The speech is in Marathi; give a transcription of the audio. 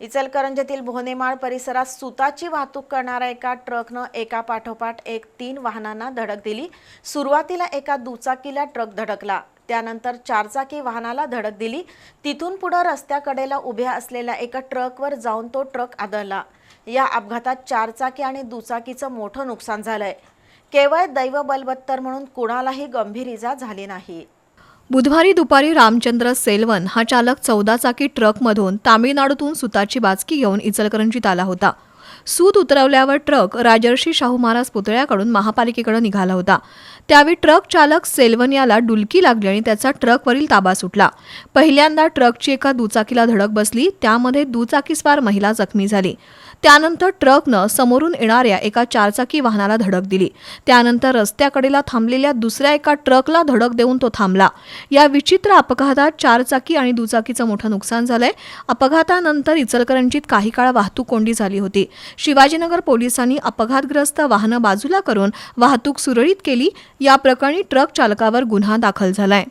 इचलकरंजीतील भोनेमाळ परिसरात सुताची वाहतूक करणाऱ्या एका ट्रकनं एका पाठोपाठ एक तीन वाहनांना धडक दिली. सुरुवातीला एका दुचाकीला ट्रक धडकला. त्यानंतर चारचाकी वाहनाला धडक दिली. तिथून पुढं रस्त्याकडेला उभ्या असलेल्या एका ट्रकवर जाऊन तो ट्रक आदळला. या अपघातात चारचाकी आणि दुचाकीचं मोठं नुकसान झालंय. केवळ दैव बलबत्तर म्हणून कुणालाही गंभीर इजा झाली नाही. बुधवारी दुपारी रामचंद्र सेल्वन हा चालक चौदा चाकी ट्रकमधून तामिळनाडूतून सुताची बाचकी घेऊन इचलकरंजीत आला होता. सूत उतरवल्यावर ट्रक राजर्षी शाहू महाराज पुतळ्याकडून महापालिकेकडे निघाला होता. त्यावेळी ट्रक चालक सेल्वन याला डुलकी लागली आणि त्याचा ट्रकवरील ताबा सुटला. पहिल्यांदा ट्रकची एका दुचाकीला धडक बसली त्यामध्ये दुचाकीस्वार महिला जखमी झाली. त्यानंतर ट्रकनं समोरून येणाऱ्या एका चारचाकी वाहनाला धडक दिली. त्यानंतर रस्त्याकडेला थांबलेल्या दुसऱ्या एका ट्रकला धडक देऊन तो थांबला. या विचित्र अपघातात चारचाकी आणि दुचाकीचं मोठं नुकसान झालंय. अपघातानंतर इचलकरंजीत काही काळ वाहतूक कोंडी झाली होती. शिवाजीनगर पोलिसांनी अपघातग्रस्त वाहनं बाजूला करून वाहतूक सुरळीत केली. या प्रकरणी ट्रक चालकावर गुन्हा दाखल झालाय.